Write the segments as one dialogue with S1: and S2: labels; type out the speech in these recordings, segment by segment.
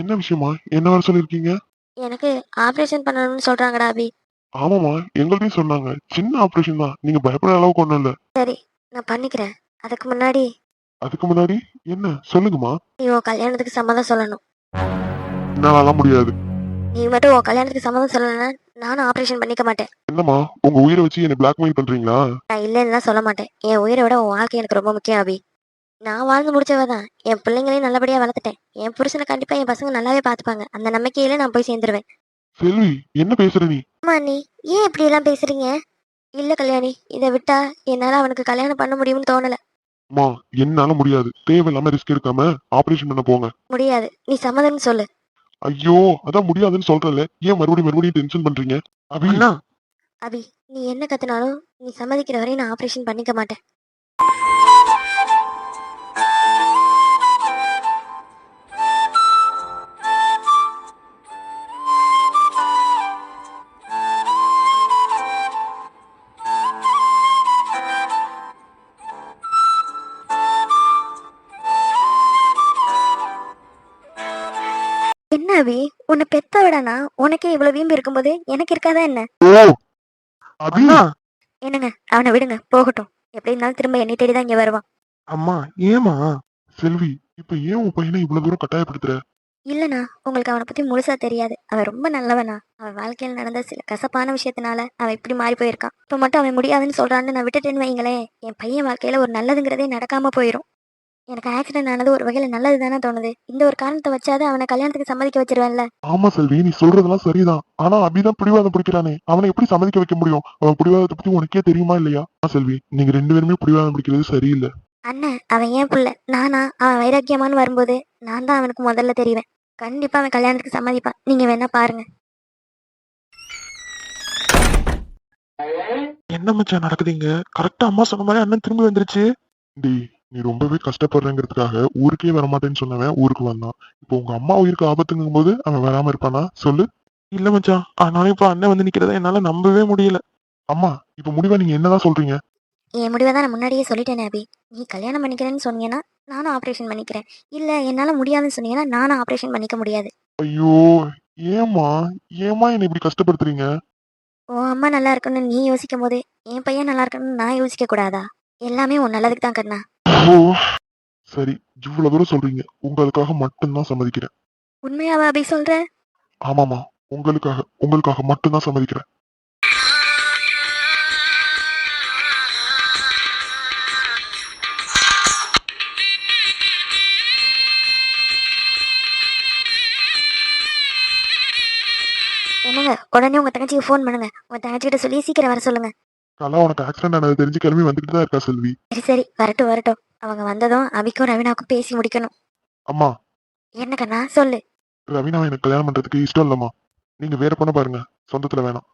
S1: என்ன விஷயமா? என்ன வர சொல்லிருக்கீங்க
S2: எனக்கு ஆப்ரேஷன் பண்ணணும்னு சொல்றாங்கடா அபி.
S1: ஆமாமா எங்கள்கிட்டயும் சொன்னாங்க. சின்ன ஆபரேஷன் தான். நீங்க பயப்படுற அளவுக்கு ஒண்ணும் இல்ல.
S2: சரி நான் பண்ணிக்கிறேன். அதுக்கு முன்னாடி
S1: அதுக்கு முன்னாடி? என்ன? சொல்லுங்கம்மா.
S2: நீ உன் கல்யாணத்துக்கு சம்மதம் சொல்லணும்.
S1: என்னாலலாம் முடியாது.
S2: நீ மட்டும் உன் கல்யாணத்துக்கு சம்மதம் சொல்லலைன்னா நானும் ஆப்ரேஷன் பண்ணிக்க மாட்டேன்.
S1: என்னம்மா உங்க உயிரை வச்சு என்ன பிளாக்மெயில் பண்றீங்களா?
S2: நான் இல்லைன்னுலாம் சொல்ல மாட்டேன். என் உயிரை விட உன் வாழ்க்கை எனக்கு ரொம்ப முக்கியம் அபி. நான் வாழ்ந்து முடிச்சவ தான் என் பிள்ளைங்களையும் நல்லபடியா வளர்த்துட்டேன். என் புருஷனை கண்டிப்பா என் பசங்க நல்லாவே பார்த்துப்பாங்க. அந்த நம்பிக்கையில நான் போய் சேர்ந்துருவேன்.
S1: செல்வி என்ன பேசுற நீ?
S2: அம்மா நீ ஏன் இப்படி எல்லாம் பேசுறீங்க? இல்ல கல்யாணி இதை விட்டா என்னால அவனுக்கு கல்யாணம் பண்ண முடியும்னு தோணல.
S1: அம்மா என்னால முடியாது. தேவையில்லாம ரிஸ்க் எடுக்காம ஆபரேஷன் பண்ண போங்க.
S2: முடியாது. நீ சம்மதம்னு சொல்லு.
S1: ஐயோ அதான் முடியாதுன்னு சொல்றல ஏன் மறுபடியும் மறுபடியும் டென்ஷன் பண்றீங்க? அபி.
S3: அண்ணா.
S2: அபி நீ என்ன கத்துனாலும் நீ சம்மதிக்கிற வரையும் நான் ஆப்ரேஷன் பண்ணிக்க மாட்டேன். என்ன அபி உன்னை பெத்த விடனா உனக்கே இவ்வளவு வீம்பு இருக்கும்போது எனக்கு இருக்காதா என்ன?
S1: ஓ! அபி!
S3: அண்ணா
S2: என்னங்க? அவனை விடுங்க. போகட்டும். எப்படி இருந்தாலும் திரும்ப என்னை தேடி தான் இங்க வருவான்.
S3: அம்மா ஏமா
S1: செல்வி இப்ப ஏன் உன் பையனை இவ்வளவு தூரம் கட்டாயப்படுத்துற?
S2: இல்லனா உங்களுக்கு அவனை பத்தி முழுசா தெரியாது. அவன் ரொம்ப நல்லவனா. அவன் வாழ்க்கையில் நடந்த சில கசப்பான விஷயத்தினால அவன் இப்படி மாறி போயிருக்கான். இப்ப மட்டும் அவன் முடியாதுன்னு சொல்றான்னு நான் விட்டுட்டேன்னு வைங்களேன். என் பையன் வாழ்க்கையில ஒரு நல்லதுங்கிறதே நடக்காம போயிடும் எனக்கு ஆக்சிடென்ட் ஆனது ஒரு வகையில நல்லது தானே தோணுது. இந்த ஒரு காரணத்தை வச்சாது அவனை கல்யாணத்துக்கு சம்மதிக்க வச்சிருவேன்ல.
S1: ஆமா செல்வி நீ சொல்றதெல்லாம் சரிதான். ஆனா அபிதான் பிடிவாதம் பிடிக்கிறானே. அவனை எப்படி சம்மதிக்க வைக்க முடியும்? அவன் பிடிவாதத்தை பத்தி உனக்கே தெரியுமா இல்லையா? ஆ, செல்வி நீங்க ரெண்டு பேருமே பிடிவாதம் பிடிக்கிறது சரியில்லை.
S2: அண்ணன் அவன் ஏன் புள்ள? நானா? அவன் வைராக்கியமான்னு வரும்போது நான் தான் அவனுக்கு முதல்ல தெரிவேன். கண்டிப்பா அவன் கல்யாணத்துக்கு சம்மதிப்பான். நீங்க வேணா பாருங்க.
S3: என்ன மச்சான் நடக்குதுங்க கரெக்டா அம்மா சொன்ன மாதிரி அண்ணன் திரும்பி வந்துருச்சு.
S1: டேய் நீ ரொம்பவே கஷ்டப்படுறேங்கிறதுக்காக ஊருக்கே வரமாட்டேன்னு சொன்னவன் ஊருக்கு வந்தான். இப்போ உங்க அம்மா உயிருக்கு ஆபத்துங்கும் போது அவன் வராம இருப்பானா? சொல்லு.
S3: இல்ல மச்சான். ஆனாலும் இப்ப அண்ணன் வந்து நிக்கிறத என்னால நம்பவே முடியல.
S1: அம்மா இப்ப முடிவா நீங்க என்னதான் சொல்றீங்க?
S2: என் முடிவை தான் நான் முன்னாடியே சொல்லிட்டேனே அபி. நீ கல்யாணம் பண்ணிக்கிறேன்னு சொன்னீங்கன்னா நானும் ஆப்ரேஷன் பண்ணிக்கிறேன். இல்ல என்னால முடியாதுன்னு சொன்னீங்கன்னா நானும் ஆப்ரேஷன் பண்ணிக்க முடியாது.
S1: ஐயோ ஏமா ஏமா என்னை இப்படி கஷ்டப்படுத்துறீங்க?
S2: உன் அம்மா நல்லா இருக்கணும்னு நீ யோசிக்கும் போது என் பையன் நல்லா இருக்கணும்னு நான் யோசிக்க கூடாதா எல்லாமே உன் நல்லதுக்கு தான் கண்ணா.
S1: ஓ சரி இவ்வளவு தூரம் சொல்றீங்க. உங்களுக்காக மட்டும்தான் சம்மதிக்கிறேன்.
S2: உண்மையாவா அபி சொல்ற?
S1: ஆமாமா உங்களுக்காக உங்களுக்காக மட்டும்தான் சம்மதிக்கிறேன்.
S2: என்னங்க உடனே உங்க தங்கச்சிக்கு ஃபோன் பண்ணுங்க. உங்க தங்கச்சிக்கிட்ட சொல்லி சீக்கிரம் வர சொல்லுங்க.
S1: கலா உனக்கு ஆக்சிடென்ட் ஆனது தெரிஞ்சு கிளம்பி வந்துட்டு தான் இருக்கா செல்வி?
S2: சரி சரி. வரட்டும் வரட்டும். அவங்க வந்ததும் அபிக்கும் ரவினாவுக்கும் பேசி முடிக்கணும்.
S1: அம்மா.
S2: என்ன கண்ணா? சொல்லு.
S1: ரவினாவை எனக்கு கல்யாணம் பண்றதுக்கு இஷ்டம் இல்லம்மா. நீங்க வேற பொண்ணை பாருங்க. சொந்தத்துல வேணாம்.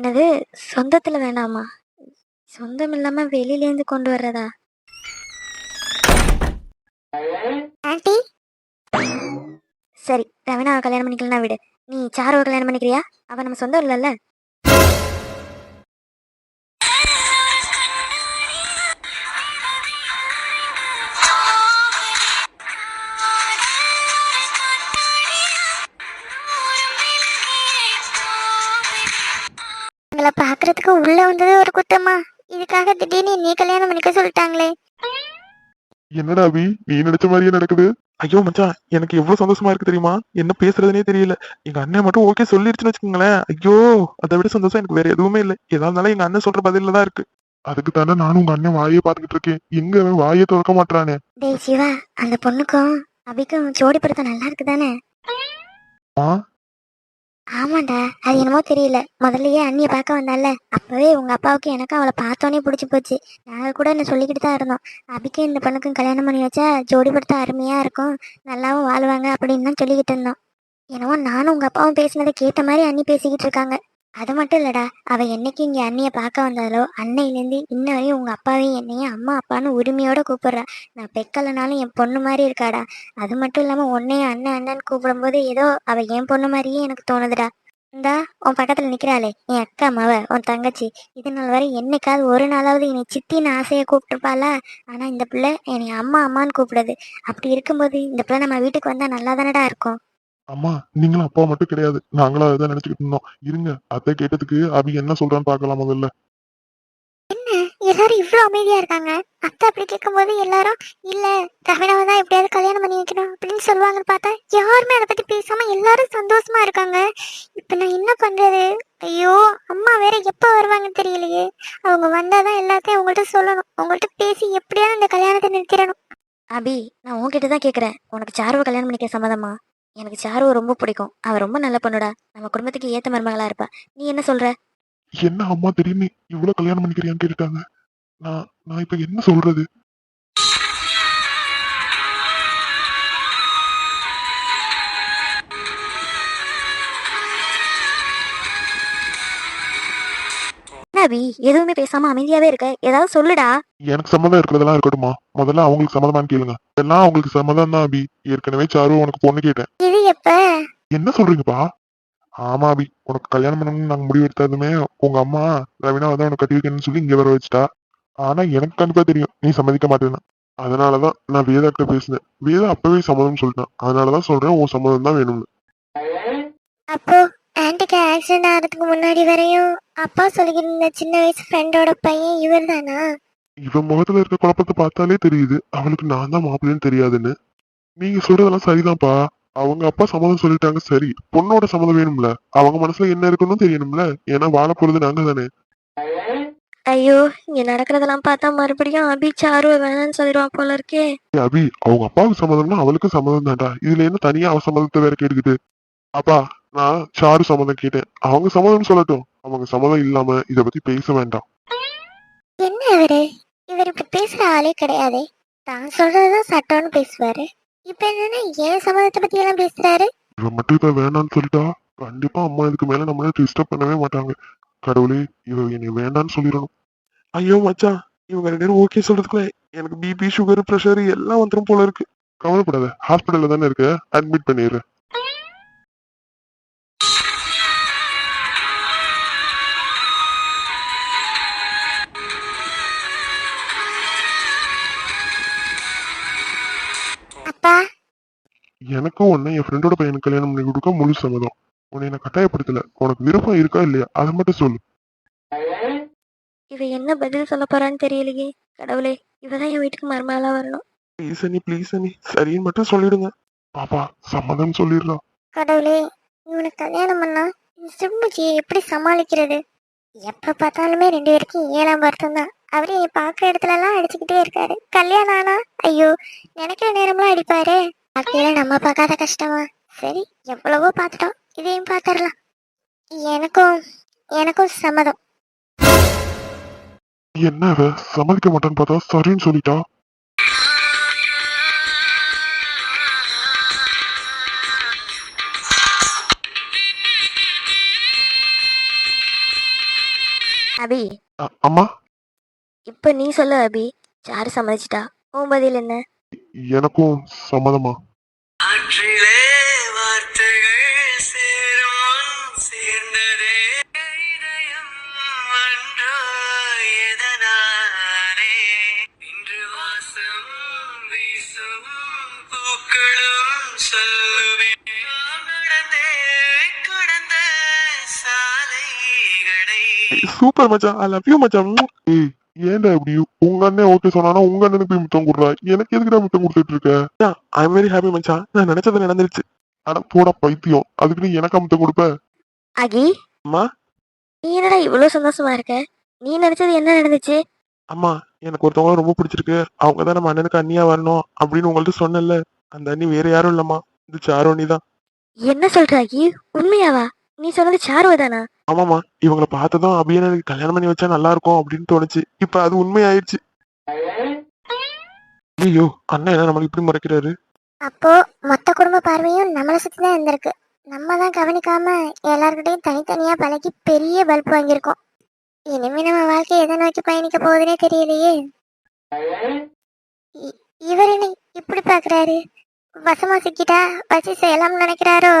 S2: என்னது? சொந்தத்துல வேணாமா? சொந்தம் இல்லாம வெளியில இருந்து கொண்டு வர்றதா? ஆண்டி? சரி ரவினாவை கல்யாணம் பண்ணிக்கலாம் விடு. நீ சாருவை கல்யாணம் பண்ணிக்கிறியா? அவ நம்ம சொந்தம் இல்லைல்ல. உங்களை பாக்குறதுக்கு உள்ள வந்தது ஒரு குத்தமா? இதுக்காக திடீர்னு நீ கல்யாணம் பண்ணிக்க சொல்லிட்டாங்களே.
S1: என்னடா அபி? நீ நினைச்ச மாதிரியே நடக்குது?
S3: ஐயோ மச்சான் எனக்கு எவ்வளவு சந்தோஷமா இருக்கு தெரியுமா? என்ன பேசுறதுனே தெரியல. எங்க அண்ணன் மட்டும் ஓகே சொல்லிருச்சுன்னு வச்சுக்கோங்களேன். ஐயோ அதை விட சந்தோஷம் எனக்கு வேற எதுவுமே இல்லை. எதா இருந்தாலும் எங்க அண்ணன் சொல்ற பதில தான் இருக்கு.
S1: அதுக்கு தானே நானும் உங்க அண்ணன் வாயே பாத்துக்கிட்டு இருக்கேன். எங்க அவன் வாயே திறக்க மாட்டானே
S2: டேய் சிவா அந்த பொண்ணுக்கும் அபிக்கும் ஜோடி படுத்த நல்லா இருக்கு தானே
S1: ஆ?
S2: ஆமாண்டா அது என்னமோ தெரியல. முதல்லயே அண்ணிய பார்க்க வந்தால அப்பவே உங்க அப்பாவுக்கு எனக்கும் அவளை பார்த்தோன்னே பிடிச்சி போச்சு. நாங்க கூட என்ன சொல்லிக்கிட்டு தான் இருந்தோம். அபிக்கும் இந்த பொண்ணுக்கும் கல்யாணம் பண்ணி வச்சா ஜோடி படுத்த அருமையா இருக்கும். நல்லாவும் வாழ்வாங்க அப்படின்னு தான் சொல்லிக்கிட்டு இருந்தோம். என்னவோ நானும் உங்க அப்பாவும் பேசினதை கேட்ட மாதிரி அண்ணி பேசிக்கிட்டு இருக்காங்க.
S4: அது மட்டும் இல்லடா. அவ என்னைக்கு இங்க அண்ணிய பார்க்க வந்தாலோ அன்னையிலேருந்து இன்ன வரையும் உங்க அப்பாவையும் என்னையும் அம்மா அப்பான்னு உரிமையோட கூப்பிடுறா. நான் பெக்கலனாலும் என் பொண்ணு மாதிரி இருக்காடா. அது மட்டும் இல்லாம உன்னையும் அண்ணன் அண்ணன் கூப்பிடும்போது ஏதோ அவ என் பொண்ணு மாதிரியே எனக்கு தோணுதுடா. இந்தா உன் பக்கத்துல நிக்கிறாளே. என் அக்கா மவ உன் தங்கச்சி. இது நாள் வரை என்னைக்காவது ஒரு நாளாவது என்னை சித்தின்னு ஆசையை கூப்பிட்டுருப்பாளா? ஆனா இந்த பிள்ளை என்னை அம்மா அம்மான்னு கூப்பிடுது. அப்படி இருக்கும்போது இந்த பிள்ளை நம்ம வீட்டுக்கு வந்தா நல்லா தானடா இருக்கும்?
S1: அம்மா நீங்களும் அப்பா மட்டும் கிடையாது. நாங்களும் அதான் நினைச்சுக்கிட்டு இருந்தோம். இருங்க அத்தை கேட்டதுக்கு அபி என்ன சொல்றான்னு பார்க்கலாம் முதல்ல.
S4: எல்லாரும் இவ்வளவு அமைதியா இருக்காங்க. அத்தை அப்படி கேட்கும்போது எல்லாரும் இல்ல கவினாவை தான் எப்படியாவது கல்யாணம் பண்ணி வைக்கணும் அப்படின்னு சொல்லுவாங்கன்னு பார்த்தா யாருமே அதை பத்தி பேசாம எல்லாரும் சந்தோஷமா இருக்காங்க. இப்ப நான் என்ன பண்றது? ஐயோ அம்மா வேற எப்ப வருவாங்கன்னு தெரியலையே. அவங்க வந்தாதான் எல்லாத்தையும் உங்கள்ட்ட சொல்லணும். உங்கள்ட்ட பேசி எப்படியாவது இந்த கல்யாணத்தை நிறுத்திடணும். அபி நான் உன்கிட்ட தான் கேக்குறேன். உனக்கு சாருவை கல்யாணம் பண்ணிக்க சம்மதமா? எனக்கு சாருவை ரொம்ப பிடிக்கும். அவ ரொம்ப நல்ல பொண்ணுடா. நம்ம குடும்பத்துக்கு ஏத்த மருமகளா இருப்பா. நீ என்ன சொல்ற?
S1: என்ன அம்மா திடீர்னு இவ்வளவு கல்யாணம் பண்ணிக்கிறியான்னு கேட்டுட்டாங்க. நான் நான் இப்ப என்ன சொல்றது?
S4: அபி எதுவுமே பேசாம அமைதியாவே இருக்க. ஏதாவது சொல்லுடா.
S1: எனக்கு சம்மதம் இருக்கிறதெல்லாம் இருக்கட்டுமா முதல்ல அவங்களுக்கு சம்மதமான்னு கேளுங்க. எல்லாம் அவங்களுக்கு சம்மதம் தான் அபி. ஏற்கனவே சாரு உனக்கு பொண்ணு கேட்டேன்.
S4: இது எப்ப?
S1: என்ன சொல்றீங்கப்பா? ஆமா அபி. உனக்கு கல்யாணம் பண்ணணும்னு நாங்க முடிவு எடுத்ததுமே உங்க அம்மா ரவினா வந்து உனக்கு கட்டி வைக்கணும்னு சொல்லி இங்க வர வச்சுட்டா. ஆனா எனக்கு கண்டிப்பா தெரியும். நீ சம்மதிக்க மாட்டேன்னு. அதனாலதான் நான் வேதா கிட்ட பேசினேன். வேதா அப்பவே சம்மதம் சொல்லிட்டான். அதனாலதான் சொல்றேன் உன் சம்மதம் தான் வேணும்னு.
S4: அப்போ ஆன்டிக்கு ஆக்சிடென்ட் ஆகிறதுக்கு முன்னாடி வரையும் அப்பா சொல்லிக்கிட்டு இருந்த சின்ன வயசு ஃப்ரெண்டோட பையன் இவர் தானா
S1: இவன் முகத்துல இருக்க குழப்பத்தை பார்த்தாலே தெரியுது. அவளுக்கு நான் தான் மாப்பிள்ளைன்னு தெரியாதுன்னு. நீங்க சொல்றதெல்லாம் சரிதான்ப்பா. அவங்க அப்பா சம்மதம் சொல்லிட்டாங்க சரி. பொண்ணோட சம்மதம் வேணும்ல. அவங்க மனசுல என்ன இருக்குன்னு தெரியணும்ல. ஏன்னா வாழ போறது நாங்க தானே.
S4: ஐயோ இங்க நடக்கிறதெல்லாம் பார்த்தா மறுபடியும் அபி சாரு வேணாம்னு சொல்லிடுவான் போல இருக்கே.
S1: ஏய் அபி அவங்க அப்பாவுக்கு சம்மதம்னா அவளுக்கும் சம்மதம் தான்டா. இதுல என்ன தனியா அவ சம்மதத்தை வேற கேட்டுக்கிட்டு? அப்பா நான் சாரு சம்மதம் கேட்டேன். அவங்க சம்மதம் சொல்லட்டும். அவங்க சம்மதம் இல்லாம இத பத்தி பேச வேண்டாம்.
S4: என்ன இவரு இவர் இப்படி பேசுற ஆளே கிடையாதே. தான் சொல்றதுதான் சட்டம்னு பேசுவாரு. இப்ப என்னன்னா ஏன் சம்மதத்தை பத்தி எல்லாம் பேசுறாரு?
S1: இவன் மட்டும் இப்ப வேணாம்னு சொல்லிட்டா? கண்டிப்பா அம்மா இதுக்கு மேல நம்மள டிஸ்டர்ப் பண்ணவே மாட்டாங்க. கடவுளே இவ என்னை வேண்டாம்னு சொல்லிடணும்.
S3: ஐயோ மச்சான். இவங்க ரெண்டு பேரும் ஓகே சொல்றதுக்குள்ள எனக்கு பிபி சுகர் ப்ரெஷர் எல்லாம் வந்துரும் போல இருக்கு.
S1: கவலைப்படாத. ஹாஸ்பிட்டல்ல தானே இருக்க? அட்மிட் பண்ணிடுறேன். எனக்கும் உன்னை என் ஃப்ரெண்டோட பையனுக்கு கல்யாணம் பண்ணி கொடுக்க முழு சம்மதம். உன்னை நான் கட்டாயப்படுத்தல. உனக்கு விருப்பம் இருக்கா இல்லையா? அதை மட்டும் சொல்லு.
S4: இவ என்ன பதில் சொல்ல போறான்னு தெரியலையே. கடவுளே இவதான் என் வீட்டுக்கு மருமகளா வரணும்.
S3: ப்ளீஸ் அண்ணி ப்ளீஸ் அண்ணி. சரின்னு மட்டும் சொல்லிடுங்க.
S1: பாப்பா சம்மதம் சொல்லிடுறா
S4: கடவுளே இவனுக்கு கல்யாணம் பண்ணா இந்த சிம்புச்சியை எப்படி சமாளிக்கிறது? எப்ப பார்த்தாலுமே ரெண்டு பேருக்கும் ஏழாம் வருத்தம் தான் அவரு என்னை பார்க்குற இடத்துல எல்லாம் அடிச்சுக்கிட்டே இருக்காரு. கல்யாணம் ஆனா ஐயோ நினைக்கிற நேரம்லாம் அடிப்பாரு. வாழ்க்கையில நம்ம பார்க்காத கஷ்டமா? சரி எவ்வளவோ பார்த்துட்டோம். இதையும் பார்த்துடலாம். எனக்கும் எனக்கும் சம்மதம்.
S1: என்ன இவ? சம்மதிக்க மாட்டேன்னு பார்த்தா சரின்னு சொல்லிட்டா?
S4: அபி.
S1: அ- அம்மா?
S4: இப்ப நீ சொல்லு அபி. யாரு சம்மதிச்சிட்டா? உன் பதில் என்ன?
S1: எனக்கும் சம்மதமா?
S5: சொல்லுவேன்
S3: சூப்பர் மச்சான் ஐ லவ் யூ மச்சான்.
S1: ஏய் ஏன்டா இப்படி? உங்க அண்ணன் ஓகே சொன்னானா உங்க அண்ணனுக்கு போய் முத்தம் கொடுறா. எனக்கு எதுக்குடா முத்தம் கொடுத்துட்டு இருக்க
S3: ஐ எம் வெரி ஹாப்பி மச்சான். நான் நினைச்சது நடந்துருச்சு.
S1: அட போடா பைத்தியம். அதுக்கு நீ எனக்கா முத்தம் கொடுப்ப?
S4: அகி
S3: அம்மா?
S4: நீ என்னடா இவ்வளவு சந்தோஷமா இருக்க? நீ நினைச்சது என்ன நடந்துச்சு?
S3: அம்மா எனக்கு ஒருத்தவங்க ரொம்ப பிடிச்சிருக்கு. அவங்க தான் நம்ம அண்ணனுக்கு அண்ணியா வரணும் அப்படின்னு உங்கள்ட்ட சொன்னேன்ல. அந்த அண்ணி வேற யாரும் இல்லம்மா. இது சாரோனி தான்.
S4: என்ன சொல்ற அகி? உண்மையாவா? நீ சொன்னது சாருவ தானா?
S3: ஆமாம்மா. இவங்களை பார்த்ததும் அபியை எனக்கு கல்யாணம் பண்ணி வச்சா நல்லா இருக்கும் அப்படின்னு தோணுச்சு. இப்ப அது உண்மையாயிருச்சு ஐயோ அண்ணன் என்ன நம்மளுக்கு இப்படி முறைக்கிறாரு?
S4: அப்போ மொத்த குடும்ப பார்வையும் நம்மளை சுத்தி தான் இருந்திருக்கு. நம்ம தான் கவனிக்காம எல்லார்கிட்டையும் தனித்தனியா பழகி பெரிய பல்ப் வாங்கியிருக்கோம். இனிமே நம்ம வாழ்க்கை எதை நோக்கி பயணிக்க போகுதுன்னே தெரியலையே. இ- இவர் என்ன இப்படி பாக்குறாரு? வசமா சிக்கிட்டா வச்சு செய்யலாம்னு நினைக்கிறாரோ?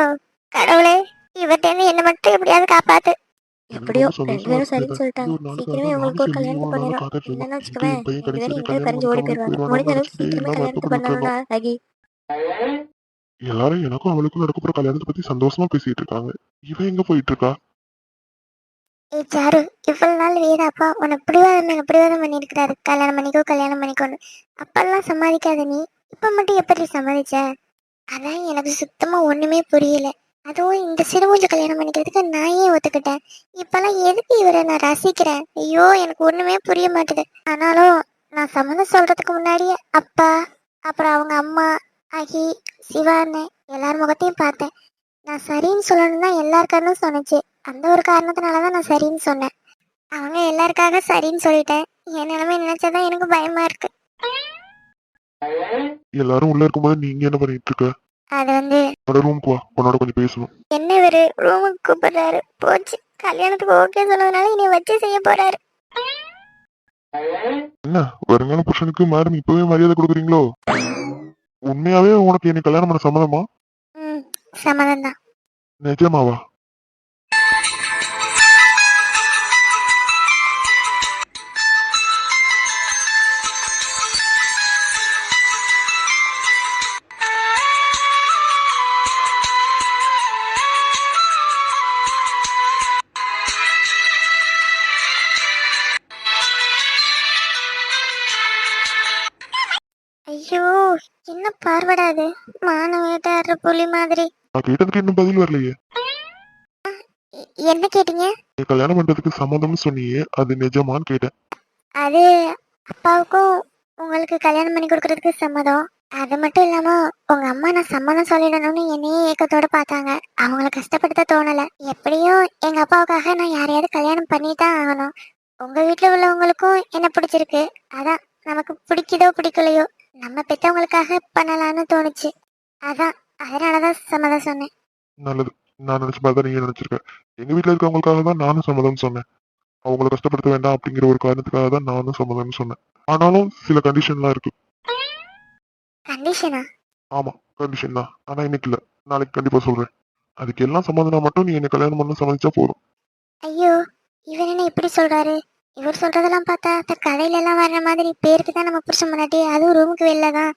S4: கடவுளே இவர்கிட்ட என்ன மட்டும் எப்படியாவது காப்பாத்து. எப்படியோ ரெண்டு பேரும் சரின்னு சொல்லிட்டாங்க. சீக்கிரமே உங்களுக்கு ஒரு கல்யாணத்தை
S1: நானும்
S4: இல்லைன்னு வச்சுக்கோவேன் ரெண்டு பேரும் பறிஞ்சு ஓடி போயிடுவாங்க.
S1: கல்யாணம்
S4: முடிஞ்ச அளவுக்கு சீக்கிரமே கல்யாணத்தை பண்ணணும்டா ரகி
S1: எல்லாரும் எனக்கும் அவளுக்கும் நடக்க போற கல்யாணத்தை பத்தி சந்தோஷமா பேசிட்டு இருக்காங்க. இவன் எங்க போயிட்டு இருக்கா
S4: ஏ சாரு இவ்வளவு நாள் வீரப்பா உன்னை பிடிவாதம் பிடிவாதம் பண்ணிருக்கிறாரு கல்யாணம் பண்ணிக்கோ கல்யாணம் பண்ணிக்கோன்னு. அப்பெல்லாம் சம்மதிக்காத நீ. இப்ப மட்டும் எப்படி சமாளிச்ச அதான் எனக்கு சுத்தமா ஒண்ணுமே புரியல. அதுவும் இந்த சிறுமூஞ்சு கல்யாணம் பண்ணிக்கிறதுக்கு நான் ஏன் ஒத்துக்கிட்டேன். இப்பெல்லாம் எதுக்கு இவரை நான் ரசிக்கிறேன்? ஐயோ எனக்கு ஒண்ணுமே புரிய மாட்டுது. ஆனாலும் நான் சம்மந்தம் சொல்றதுக்கு முன்னாடியே அப்பா அப்புறம் அவங்க அம்மா அகி சிவான்னு எல்லார் முகத்தையும் பார்த்தேன். நான் சரின்னு சொல்லணும் தான் எல்லாருக்காரனும் சொன்னச்சு. அந்த ஒரு காரணத்தினால தான் நான் சரின்னு சொன்னேன். அவங்க எல்லாருக்காக சரின்னு சொல்லிட்டேன். என் நிலைமை நினைச்சதான் எனக்கு பயமா இருக்கு.
S1: எல்லாரும் உள்ள இருக்கும்போது நீங்க என்ன பண்ணிட்டு இருக்க?
S4: அது வந்து
S1: உன்னோட ரூமுக்கு வா. உன்னோட கொஞ்சம் பேசணும்.
S4: என்ன இவரு? ரூமுக்கு கூப்பிடுறாரு. போச்சு. கல்யாணத்துக்கு ஓகே சொன்னதுனால இனி வச்சு செய்ய போறாரு.
S1: என்ன? வருங்கால புருஷனுக்கு மேடம் இப்பவே மரியாதை கொடுக்குறீங்களோ? உண்மையாவே உனக்கு என்னை கல்யாணம் பண்ண சம்மதமா?
S4: சம்மதம் தான்
S1: நிஜமாவா?
S4: என்ன பார்வடாது மான வேட்டாடுற புலி மாதிரி.
S1: நான் கேட்டதுக்கு இன்னும் பதில் வரலையே.
S4: என்ன கேட்டீங்க?
S1: நீ கல்யாணம் பண்றதுக்கு சம்மதம்னு சொன்னியே அது நிஜமான்னு கேட்டேன்.
S4: அது அப்பாவுக்கும் உங்களுக்கு கல்யாணம் பண்ணி கொடுக்கறதுக்கு சம்மதம். அது மட்டும் இல்லாம உங்க அம்மா நான் சம்மதம் சொல்லிடணும்னு என்னையே ஏக்கத்தோட பார்த்தாங்க. அவங்கள கஷ்டப்படுத்த தோணல. எப்படியும் எங்க அப்பாவுக்காக நான் யாரையாவது கல்யாணம் பண்ணி தான் ஆகணும். உங்க வீட்டுல உள்ளவங்களுக்கும் என்ன பிடிச்சிருக்கு? அதான் நமக்கு பிடிக்குதோ பிடிக்கலையோ. நம்ம பெத்தவங்களுக்காக பண்ணலாம்னு தோணுச்சு. அதான் அதனாலதான் சம்மதம் சொன்னேன்.
S1: நல்லது. நான் நினைச்ச மாதிரி தான் நீங்க நினைச்சிருக்க. எங்க வீட்ல இருக்கவங்களுக்காக தான் நானும் சம்மதம் சொன்னேன். அவங்கள கஷ்டப்படுத்த வேண்டாம் அப்படிங்கிற ஒரு காரணத்துக்காக தான் நானும் சம்மதம்னு சொன்னேன். ஆனாலும் சில கண்டிஷன்லாம் இருக்கு.
S4: கண்டிஷனா
S1: ஆமா கண்டிஷன் தான். ஆனா இன்னைக்கு இல்ல. நாளைக்கு கண்டிப்பா சொல்றேன். அதுக்கு எல்லாம் சம்மதம்னா மட்டும் நீ என்ன கல்யாணம் பண்ண சம்மதிச்சா போதும்.
S4: ஐயோ இவர் என்ன இப்படி சொல்றாரு? இவர் சொல்றதெல்லாம் பார்த்தா இந்த கடையில எல்லாம் வர்ற மாதிரி பேருக்கு தான் நம்ம புருஷன் முன்னாடி அதுவும் ரூமுக்கு வெளில தான்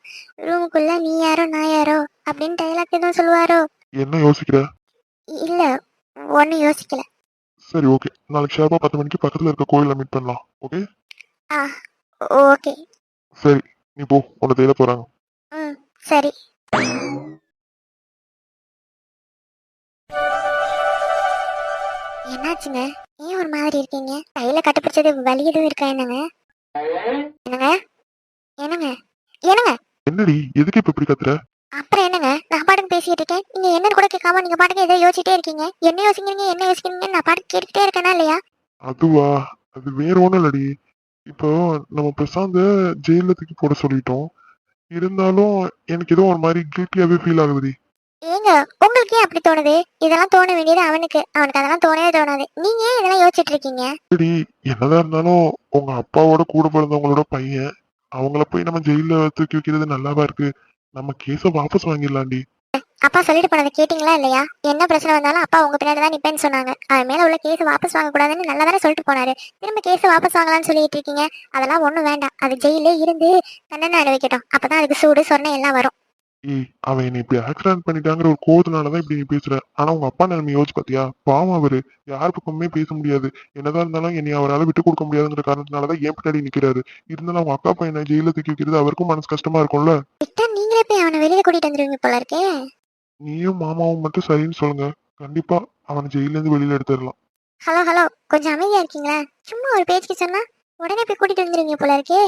S4: ரூமுக்குள்ள நீ யாரோ நான் யாரோ அப்படின்னு டைலாக் எதுவும் சொல்லுவாரோ?
S1: என்ன யோசிக்கிற?
S4: இல்ல ஒன்னும் யோசிக்கல.
S1: சரி ஓகே நாளைக்கு ஷார்ப்பா பத்து மணிக்கு பக்கத்துல இருக்க கோயில்ல மீட் பண்ணலாம் ஓகே
S4: ஆ ஓகே
S1: சரி நீ போ. உன்னை தேட போறாங்க.
S4: ம் சரி. என்னாச்சுங்க? ஏன் ஒரு மாதிரி இருக்கீங்க? கையில கட்டுப்பிடிச்சது வலி எதுவும் இருக்கா என்னங்க? என்னங்க? என்னங்க? என்னங்க?
S1: என்னடி? எதுக்கு இப்ப இப்படி கத்துற?
S4: அப்புறம் என்னங்க? நான் பாட்டுக்கு பேசிட்டு இருக்கேன். நீங்க என்னன்னு கூட கேட்காம நீங்க பாட்டுக்கு ஏதோ யோசிச்சிட்டே இருக்கீங்க. என்ன யோசிக்கிறீங்க என்ன யோசிக்கிறீங்க நான் பாட்டுக்கு கேட்டுக்கிட்டே இருக்கேனா இல்லையா?
S1: அதுவா? அது வேற ஒண்ணும் இல்லடி. இப்போ நம்ம பிரசாந்த ஜெயில தூக்கி போட சொல்லிட்டோம். இருந்தாலும் எனக்கு ஏதோ ஒரு மாதிரி கில்ட்டியாவே ஃபீல் ஆகுதுடி.
S4: ஏங்க உங்களுக்கு ஏன் அப்படி தோணுது? இதெல்லாம் தோண வேண்டியது அவனுக்கு. அவனுக்கு அதெல்லாம் தோணவே தோணாது. நீங்க ஏன் இதெல்லாம் யோசிச்சுட்டு இருக்கீங்க?
S1: சரி என்னதான் இருந்தாலும் உங்க அப்பாவோட கூட பிறந்தவங்களோட பையன் அவங்கள போய் நம்ம ஜெயில தூக்கி வைக்கிறது நல்லாவா இருக்கு? நம்ம கேஸ வாபஸ் வாங்கிடலாம்டி.
S4: அப்பா சொல்லிட்டு போனதை கேட்டிங்களா இல்லையா? என்ன பிரச்சனை வந்தாலும் அப்பா உங்க பின்னாடி தான் நிப்பேன்னு சொன்னாங்க. அவன் மேல உள்ள கேஸ் வாபஸ் வாங்க கூடாதுன்னு நல்லா தானே சொல்லிட்டு போனாரு. திரும்ப கேஸ் வாபஸ் வாங்கலாம்னு சொல்லிட்டு இருக்கீங்க. அதெல்லாம் ஒண்ணும் வேண்டாம். அது ஜெயிலே இருந்து தண்டனை அனுபவிக்கட்டும். அப்பதான் அதுக்கு சூடு சொன்ன எல்லாம் வரும்.
S1: ஏய் அவன் என்னை இப்படி ஆக்சிடென்ட் பண்ணிட்டாங்கிற ஒரு கோவத்தினாலதான் இப்படி நீ பேசுற. ஆனா உங்க அப்பா நிலைமை யோசிச்சு பாத்தியா? பாவம் அவரு. யார் பக்கமுமே பேச முடியாது. என்னதான் இருந்தாலும் என்னை அவரால் விட்டு கொடுக்க முடியாதுங்கிற காரணத்தினாலதான் ஏன் பின்னாடி நிக்கிறாரு. இருந்தாலும் அவங்க அக்கா பையனை ஜெயில தூக்கி வைக்கிறது அவருக்கும் மனசு கஷ்டமா இருக்கும்ல?
S4: நீங்களே போய் அவனை வெளியில கூட்டிட்டு வந்துருவீங்க போல இருக்கே.
S1: நீயும் மாமாவும் மட்டும் சரின்னு சொல்லுங்க. கண்டிப்பா அவனை ஜெயில இருந்து வெளியில எடுத்துடலாம்.
S4: ஹலோ ஹலோ கொஞ்சம் அமைதியா இருக்கீங்களா? சும்மா ஒரு பேச்சுக்கு சொன்னா உடனே போய் கூட்டிட்டு வந்துருவீங்க போல இருக்கே.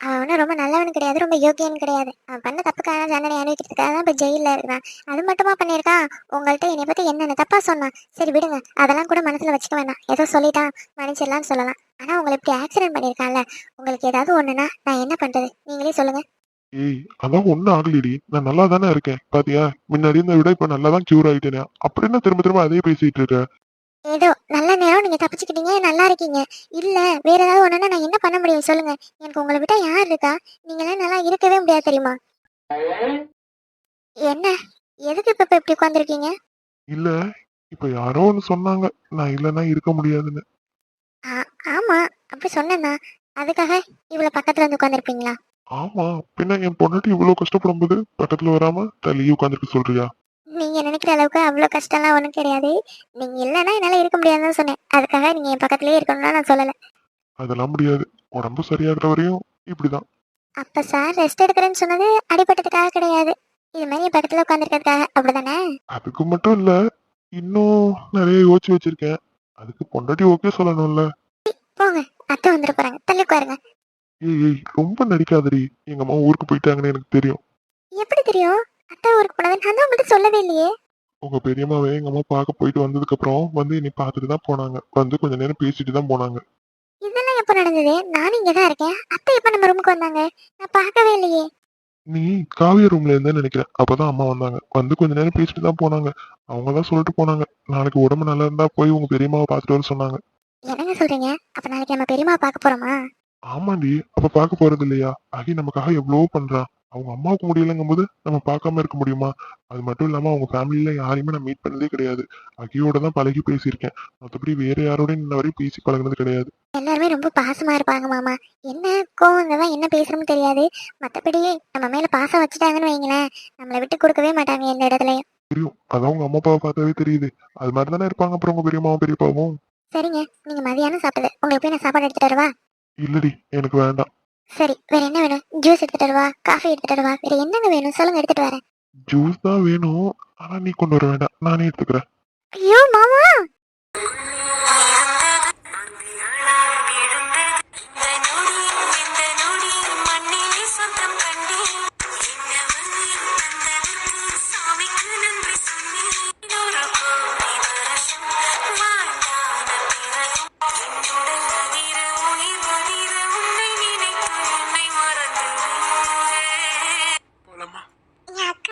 S4: அவன் ஒன்றும் ரொம்ப நல்லவன் கிடையாது ரொம்ப யோகியன் கிடையாது. அவன் பண்ண தப்புக்கான தண்டனை அனுபவிக்கிறதுக்காக தான் இப்போ ஜெயிலில் இருக்கான். அது மட்டுமா பண்ணியிருக்கான் உங்கள்கிட்ட என்னை பற்றி என்னென்ன தப்பாக சொன்னான் சரி விடுங்க. அதெல்லாம் கூட மனசில் வச்சுக்க வேண்டாம். ஏதோ சொல்லிட்டான் மன்னிச்சிடலாம்னு சொல்லலாம். ஆனால் உங்களை இப்படி ஆக்சிடென்ட் பண்ணியிருக்கான்ல. உங்களுக்கு ஏதாவது ஒன்றுனா நான் என்ன பண்ணுறது நீங்களே சொல்லுங்க.
S1: ஏய் அதான் ஒன்றும் ஆகலடி. நான் நல்லா தானே இருக்கேன். பாத்தியா? முன்னாடி இருந்த விட இப்போ நல்லா தான் கியூர் ஆயிட்டேனே. அப்படி என்ன திரும்ப திரும்ப அதே பேசிட்டு இருக்க?
S4: ஏதோ நல்ல நேரம் நீங்க தப்பிச்சுக்கிட்டீங்க நல்லா இருக்கீங்க. இல்ல வேற ஏதாவது ஒண்ணுன்னா நான் என்ன பண்ண முடியும் சொல்லுங்க. எனக்கு உங்களை விட்டா யார் இருக்கா? நீங்களாம் நல்லா இருக்கவே முடியாது தெரியுமா? என்ன? எதுக்கு இப்ப இப்ப இப்படி உட்காந்துருக்கீங்க
S1: இல்ல இப்ப யாரோ ஒண்ணு சொன்னாங்க. நான் இல்லைன்னா இருக்க முடியாதுன்னு.
S4: ஆமா. அப்படி சொன்னேன்னா அதுக்காக இவ்வளவு பக்கத்துல வந்து உட்காந்துருப்பீங்களா
S1: ஆமா. பின்ன என் பொண்டாட்டி இவ்வளவு கஷ்டப்படும் போது பக்கத்துல வராம தள்ளியே உட்காந்துருக்க சொல்றியா?
S4: நீங்க நினைக்கிற அளவுக்கு அவ்வளவு கஷ்டம்லாம் ஒண்ணும் கிடையாது. நீங்க இல்லைன்னா என்னால இருக்க முடியாதுன்னு சொன்னேன். அதுக்காக நீங்க என் பக்கத்துலயே இருக்கணும்னா நான் சொல்லல.
S1: அதெல்லாம் முடியாது. உடம்பு சரியாகிற வரையும் இப்படிதான்.
S4: அப்ப சார் ரெஸ்ட் எடுக்கிறேன்னு சொன்னது அடிபட்டதுக்காக கிடையாது. இது மாதிரி என் பக்கத்துல உட்காந்துருக்கிறதுக்காக அப்படிதானே?
S1: அதுக்கு மட்டும் இல்ல இன்னும் நிறைய யோசிச்சு வச்சிருக்கேன். அதுக்கு பொண்டாட்டி ஓகே சொல்லணும்ல.
S4: போங்க அத்தை வந்துட்டு போறாங்க. தள்ளி உட்காருங்க.
S1: ஏய் ஏய் ரொம்ப நடிக்காதடி. எங்க அம்மா ஊருக்கு போயிட்டாங்கன்னு எனக்கு தெரியும்.
S4: எப்படி தெரியும்? அத்தை ஊருக்கு போனது நான் தான் உங்கள்கிட்ட சொல்லவே இல்லையே.
S1: உங்க பெரியம்மாவே எங்க அம்மா பார்க்க போயிட்டு வந்ததுக்கு அப்புறம் வந்து என்னை பார்த்துட்டு தான் போனாங்க. வந்து கொஞ்ச நேரம் பேசிட்டு தான் போனாங்க.
S4: இதெல்லாம் எப்போ நடந்தது? நானும் இங்கே தான் இருக்கேன். அத்தை எப்போ நம்ம ரூமுக்கு வந்தாங்க? நான் பார்க்கவே இல்லையே.
S1: நீ காவிய ரூம்ல இருந்தேன்னு நினைக்கிறேன். அப்பதான் அம்மா வந்தாங்க. வந்து கொஞ்ச நேரம் பேசிட்டு தான் போனாங்க. அவங்க தான் சொல்லிட்டு போனாங்க. நாளைக்கு உடம்பு நல்லா இருந்தா போய் உங்க பெரியம்மாவை பார்த்துட்டு வர சொன்னாங்க.
S4: என்னங்க சொல்றீங்க? அப்ப நாளைக்கு நம்ம பெரியம்மா பார்க்க போறோமா?
S1: ஆமாண்டி அப்ப பார்க்க போறது இல்லையா? அகி நமக்காக எவ்வளவோ பண்றான் அவங்க அம்மாவுக்கு முடியலங்கும் போது நம்ம பார்க்காம இருக்க முடியுமா? அது மட்டும் இல்லாம அவங்க ஃபேமிலியில யாரையுமே நான் மீட் பண்ணதே கிடையாது. அகியோட தான் பழகி பேசியிருக்கேன். மற்றபடி வேற யாரோடய இன்ன வரையும் பேசி பழகுனது கிடையாது.
S4: எல்லாருமே ரொம்ப பாசமா இருப்பாங்க மாமா. என்ன கோவங்க? தான் என்ன பேசுறோம்னு தெரியாது. மற்றபடி நம்ம மேல பாசம் வச்சுட்டாங்கன்னு வைங்களேன். நம்மளை விட்டு கொடுக்கவே மாட்டாங்க எந்த இடத்துலயும்.
S1: தெரியும். அதான் உங்க அம்மா அப்பாவை பார்த்தாவே தெரியுது. அது மாதிரி தானே இருப்பாங்க அப்புறம் உங்க பெரியம்மாவும் பெரியப்பாவும்?
S4: சரிங்க. நீங்க மதியானம் சாப்பிடுது உங்களுக்கு போய் நான் சாப்பாடு எடுத்துட்டு வரவா?
S1: இல்லடி எனக்கு வேண்டாம்.
S4: சரி வேற என்ன வேணும்? ஜூஸ் எடுத்துட்டு வரவா? காஃபி எடுத்துட்டு வரவா? வேற என்னங்க வேணும்? சொல்லுங்க எடுத்துட்டு வரேன்.
S1: ஜூஸ் தான் வேணும். ஆனா நீ கொண்டு வர வேண்டாம். நானே எடுத்துக்கிறேன்.